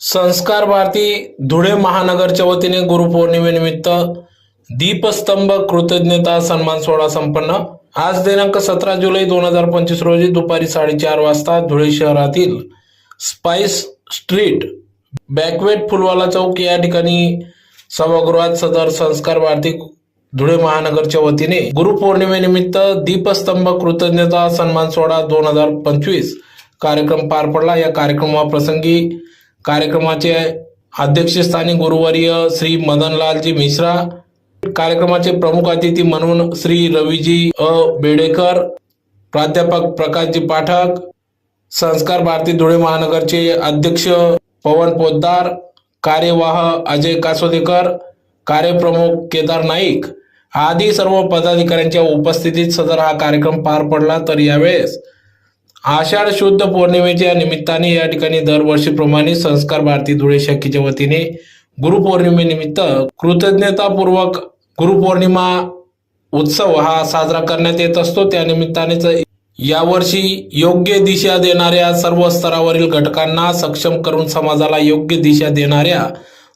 संस्कार भारती धुळे महानगरच्या वतीने गुरुपौर्णिमेनिमित्त दीपस्तंभ कृतज्ञता सन्मान सोहळा संपन्न. आज दिनांक सतरा जुलै दोन हजार पंचवीस रोजी दुपारी साडेचार वाजता धुळे शहरातील स्पाइस स्ट्रीट बॅकवेट फुलवाला चौक या ठिकाणी सभागृहात सदर संस्कार भारती धुळे महानगरच्या वतीने गुरुपौर्णिमेनिमित्त दीपस्तंभ कृतज्ञता सन्मान सोहळा दोन हजार पंचवीस कार्यक्रम पार पडला. या कार्यक्रमाप्रसंगी कार्यक्रमाचे अध्यक्षस्थानी गुरुवर्य श्री मदनलालजी मिश्रा कार्यक्रमाचे प्रमुख अतिथी म्हणून श्री रवीजी अ. बेडेकर प्राध्यापक प्रकाशजी पाठक संस्कार भारती धुळे महानगरचे अध्यक्ष पवन पोद्दार कार्यवाह अजय कासोदेकर कार्यप्रमुख केदार नाईक आदी सर्व पदाधिकाऱ्यांच्या उपस्थितीत सदर हा कार्यक्रम पार पडला. तर यावेळेस आषाढ शुद्ध पौर्णिमेच्या निमित्ताने या ठिकाणी दरवर्षीप्रमाणे संस्कार भारती धुळे शाखेच्या वतीने गुरुपौर्णिमेनिमित्त कृतज्ञतापूर्वक गुरुपौर्णिमा उत्सव हा साजरा करण्यात येत असतो. त्यानिमित्तानेच यावर्षी योग्य दिशा देणाऱ्या सर्व स्तरावरील घटकांना सक्षम करून समाजाला योग्य दिशा देणाऱ्या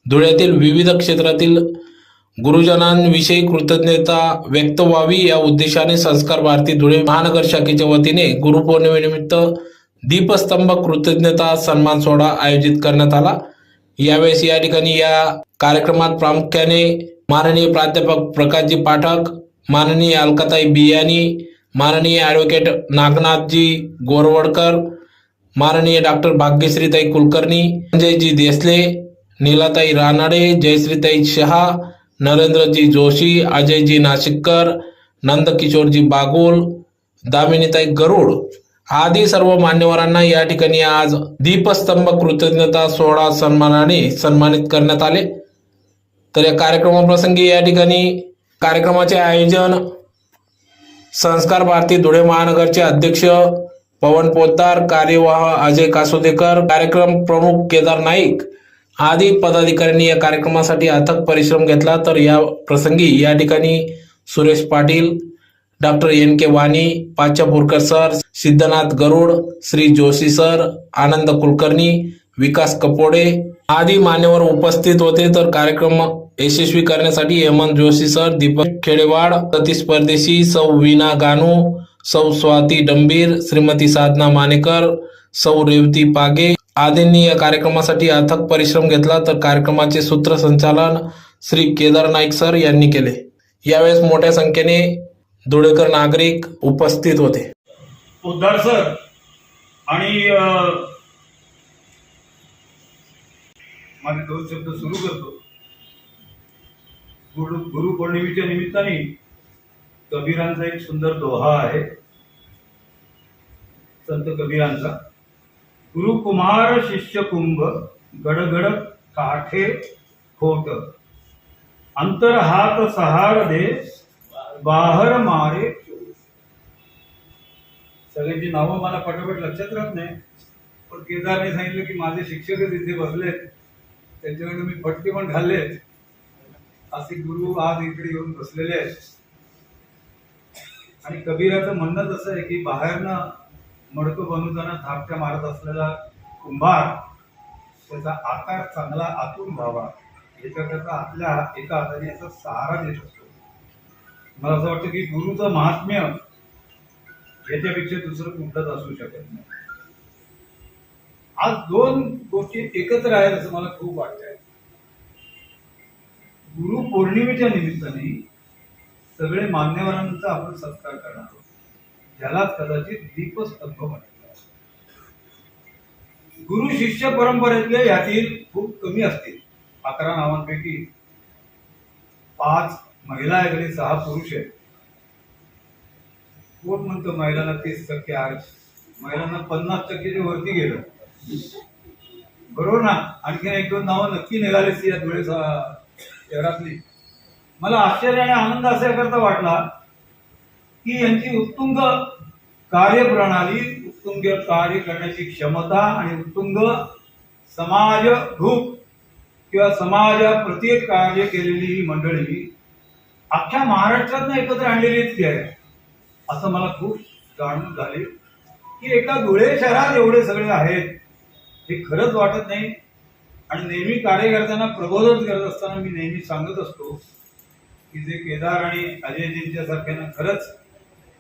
धुळ्यातील विविध क्षेत्रातील गुरुजनांविषयी कृतज्ञता व्यक्त व्हावी या उद्देशाने संस्कार भारती धुळे महानगर शाखेच्या वतीने गुरुपौर्णिमेनिमित्त दीपस्तंभ कृतज्ञता सन्मान सोहळा आयोजित करण्यात आला. यावेळेस या ठिकाणी या कार्यक्रमात प्रामुख्याने माननीय प्राध्यापक प्रकाशजी पाठक माननीय अलकाताई बियानी माननीय ॲडव्होकेट नागनाथजी गोरवडकर माननीय डॉक्टर भाग्यश्रीताई कुलकर्णी संजयजी देसले नीलाताई रानाडे जयश्रीताई शहा नरेंद्रजी जोशी अजयजी नाशिककर नंदकिशोरजी बागुल दामिनीताई गरुड आदी सर्व मान्यवरांना या ठिकाणी आज दीपस्तंभ कृतज्ञता सोहळा सन्मानाने सन्मानित करण्यात आले. तर या कार्यक्रमाप्रसंगी या ठिकाणी कार्यक्रमाचे आयोजन संस्कार भारती धुळे महानगरचे अध्यक्ष पवन पोतार कार्यवाह अजय कासोदेकर कार्यक्रम प्रमुख केदार नाईक आदी पदाधिकाऱ्यांनी या कार्यक्रमासाठी अथक परिश्रम घेतला. तर या प्रसंगी या ठिकाणी Suresh Patil doctor N K Wani Pachapurkar sir Siddhanath Garud Shri Joshi sir Anand Kulkarni Vikas Kapode आदी मान्यवर उपस्थित होते. तर कार्यक्रम यशस्वी करण्यासाठी हेमंत जोशी सर दीपक खेडेवाड सतीश परदेशी सौ वीणा गानू सौ स्वाती डंबीर श्रीमती साधना मानेकर सौ रेवती पागे आदींनी या कार्यक्रमासाठी अथक परिश्रम घेतला तर कार्यक्रमाचे सूत्रसंचालन श्री केदार नाईक सर यांनी केले. यावेळेस मोठ्या संख्येने धुळेकर नागरिक उपस्थित होते. उद्धार सर आणि माझे दोन शब्द सुरू करतो. गुरु पौर्णिमेच्या निमित्ताने कबीरांचा एक सुंदर दोहा आहे. संत कबीरांचा. गुरुकुमार शिष्य कुंभ गडगड काठे होत अंतर हात सहार दे बाहर मारे सगळ्यांची नावं मला पटापट लक्षात राहत नाही. पण केदारने सांगितलं की माझे शिक्षकच तिथे बसलेत. त्यांच्याकडे मी फटके पण खाल्ले असे गुरु आज इकडे येऊन बसलेले आहेत. आणि कबीराचं म्हणणंच असं आहे की बाहेरनं मडकं बनवताना धापट्या मारत असलेला कुंभार त्याचा आकार चांगला आतून व्हावा. याच्याकरता आपल्या एका हाताने याचा सहारा देत असतो. मला असं वाटतं की गुरुचं महात्म्य याच्यापेक्षा दुसरं कुठलंच असू शकत नाही. आज दोन गोष्टी एकत्र आहेत असं मला खूप वाटतंय. गुरु पौर्णिमेच्या निमित्ताने सगळे मान्यवरांचा आपण सत्कार करणार आहोत. यालाच कदाचित दीपस्तंभ म्हटलं गुरु शिष्य परंपरेतले यातील खूप कमी असतील. अकरा नावांपैकी पाच महिला आहेत आणि सहा पुरुष आहेत. कोण म्हणतो महिलांना तीस टक्के आरक्षण? महिलांना पन्नास टक्केच्या वरती गेलं. बरोबर ना? आणखीन एक दोन नावं नक्की निघालीच या धुळे शहरातली मला आश्चर्य आणि आनंद असा करता वाटला की यांची उत्तुंग कार्यप्रणाली उत्तुंग कार्य करण्याची क्षमता आणि उत्तुंग समाज रूप किंवा समाजाप्रती कार्य केलेली ही मंडळी अख्ख्या महाराष्ट्रातनं एकत्र आणलेली इतकी आहे. असं मला खूप जाणून झाले की एका धुळे शहरात एवढे सगळे आहेत हे खरंच वाटत नाही. आणि नेहमी कार्यकर्त्यांना प्रबोधन करत असताना मी नेहमी सांगत असतो की जे केदार आणि अजयजींच्या सारख्यांना खरंच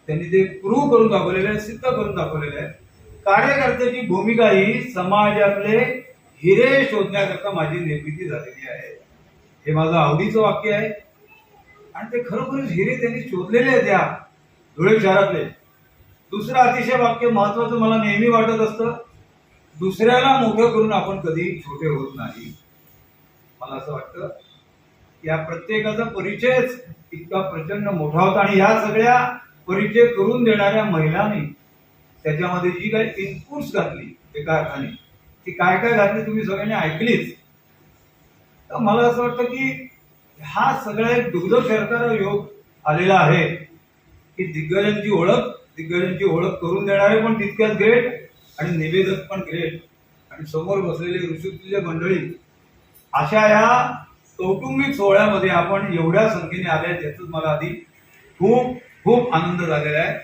त्यांनी ते प्रूव्ह करून दाखवलेलं आहे सिद्ध करून दाखवलेलं आहे. कार्यकर्त्याची भूमिका ही समाजातले हिरे शोधण्याकरता माझी निर्मिती झालेली आहे. हे माझं आवडीचं वाक्य आहे. आणि ते खरोखरच हिरे त्यांनी शोधलेले आहेत त्या धुळे शहरातले. दुसरं अतिशय वाक्य महत्वाचं मला नेहमी वाटत असतं. दुसऱ्याला मोठं करून आपण कधी छोटे होत नाही. मला असं वाटतं या प्रत्येकाचा परिचयच इतका प्रचंड मोठा होता. आणि या सगळ्या परिचय करून देणाऱ्या महिलांनी त्याच्यामध्ये जी काही इनपुट्स घातली एका अर्थाने ती काय काय घातली तुम्ही सगळ्यांनी ऐकलीच. तर मला असं वाटतं की हा सगळा एक दुग्ध शर्करा योग आलेला आहे. की दिग्गजांची ओळख दिग्गजांची ओळख करून देणारे पण तितक्याच ग्रेट आणि निवेदक पण ग्रेट आणि समोर बसलेले ऋषीतुल्य मंडळी अशा या कौटुंबिक सोहळ्यामध्ये आपण एवढ्या संख्येने आल्या याचाच मला आधी खूप खूप आनंद झालेला आहे.